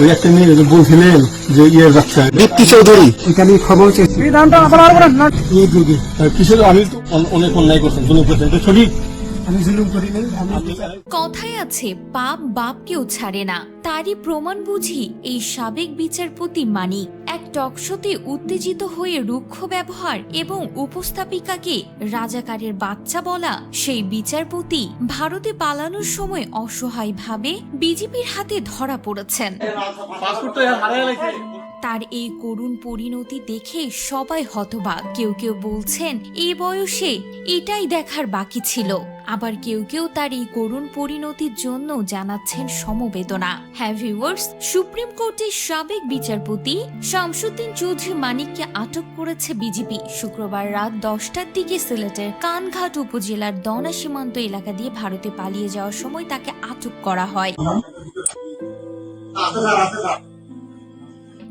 ওই একটা মেয়ে বলছিলেন যে ইয়ের বাচ্চা। দীপ্তি চৌধুরী। এখানে খবর চেয়েছি দুধে কিসের? আমি তো অনেক অন্যায় করছেন জুলুম করছেন এটা সঠিক আমি জুলুম করি নাই আমি কথায় আছে পাপ বাপকেও ছাড়ে না। তারই প্রমাণ বুঝি এই সাবেক বিচারপতি মানিক। টকশোতে উত্তেজিত হয়ে রুক্ষ ব্যবহার এবং উপস্থাপিকাকে রাজাকারের বাচ্চা বলা সেই বিচারপতি ভারতে পালানোর সময় অসহায়ভাবে বিজেপির হাতে ধরা পড়েছেন। তার এই করুণ পরিণতি দেখে সবাই হতবাক। কেউ কেউ বলছেন এই বয়সে এটাই দেখার বাকি ছিল। আবার কেউ কেউ তার এই করুণ পরিণতির জন্য জানাচ্ছেন সমবেদনা। হ্যাঁ ভিউয়ার্স সুপ্রিম কোর্টের সাবেক বিচারপতি শামসুদ্দিন চৌধুরী মানিককে আটক করেছে বিজেপি। শুক্রবার রাত দশটার দিকে সিলেটের কানঘাট উপজেলার দনা সীমান্ত এলাকা দিয়ে ভারতে পালিয়ে যাওয়ার সময় তাকে আটক করা হয়।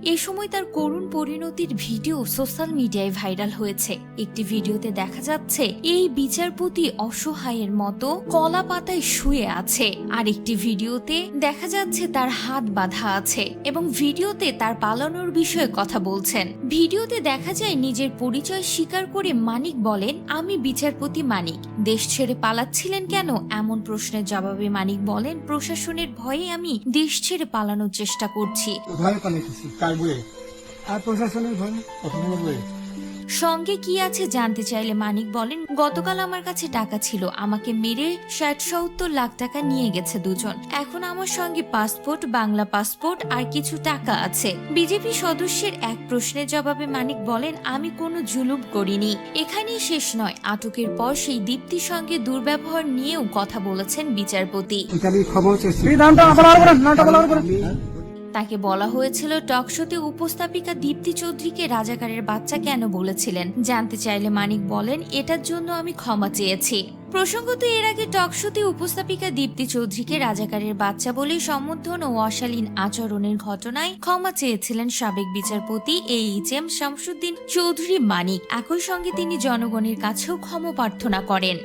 এ সময় তার করুণ পরিণতির ভিডিও সোশ্যাল মিডিয়ায় ভাইরাল হয়েছে। একটি ভিডিওতে দেখা যাচ্ছে, এই বিচারপতি অসহায়ের মতো কলা পাতায় শুয়ে আছে। আর একটি ভিডিওতে দেখা যাচ্ছে তার হাত বাঁধা আছে এবং ভিডিওতে তার পালানোর বিষয়ে কথা বলছেন। ভিডিওতে দেখা যায়, নিজের পরিচয় স্বীকার করে মানিক বলেন, আমি বিচারপতি মানিক। দেশ ছেড়ে পালাচ্ছিলেন কেন? এমন প্রশ্নের জবাবে মানিক বলেন, প্রশাসনের ভয়ে আমি দেশ ছেড়ে পালানোর চেষ্টা করছি। আর প্রশাসনের ভয় সঙ্গে কি আছে জানতে চাইলে মানিক বলেন গতকাল আমার কাছে টাকা ছিল আমাকে মেরে ষাট সত্তর লাখ টাকা নিয়ে গেছে দুজন। এখন আমার সঙ্গে পাসপোর্ট বাংলা পাসপোর্ট আর কিছু টাকা আছে। বিজেপি সদস্যের এক প্রশ্নের জবাবে মানিক বলেন আমি কোনো জুলুম করিনি। এখানেই শেষ নয় আটকের পর সেই দীপ্তির সঙ্গে দুর্ব্যবহার নিয়েও কথা বলেছেন বিচারপতি। তাকে বলা হয়েছিল, টকশোতে উপস্থাপিকা দীপ্তি চৌধুরীকে রাজাকারের বাচ্চা কেন বলেছিলেন? জানতে চাইলে মানিক বলেন, এটার জন্য আমি ক্ষমা চেয়েছি। প্রসঙ্গত, এর আগে টকশোতে উপস্থাপিকা দীপ্তি চৌধুরীকে রাজাকারের বাচ্চা বলে সম্বোধন ও অশালীন আচরণের ঘটনায় ক্ষমা চেয়েছিলেন সাবেক বিচারপতি এইচ এম শামসুদ্দিন চৌধুরী মানিক। একই সঙ্গে তিনি জনগণের কাছেও ক্ষমা প্রার্থনা করেন।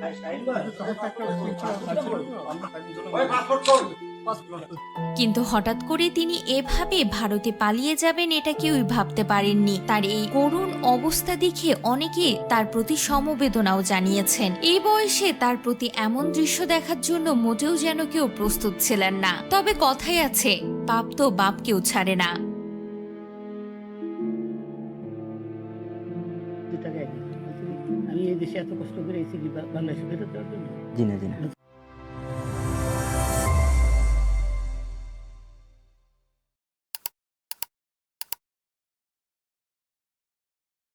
কিন্তু হঠাৎ করে তিনি এভাবে ভারতে পালিয়ে যাবেন এটা কেউই ভাবতে পারেননি। তার এই করুণ অবস্থা দেখে অনেকে তার প্রতি সমবেদনাও জানিয়েছেন। এই বয়সে তার প্রতি এমন দৃশ্য দেখার জন্য মোটেও যেন কেউ প্রস্তুত ছিলেন না। তবে কথাই আছে পাপ তো বাপ কেউ ছাড়ে না। আমি এই দেশে এত কষ্ট করে এসেছি বাংলাদেশে ফেরত দেওয়ার জন্য। জি না জি না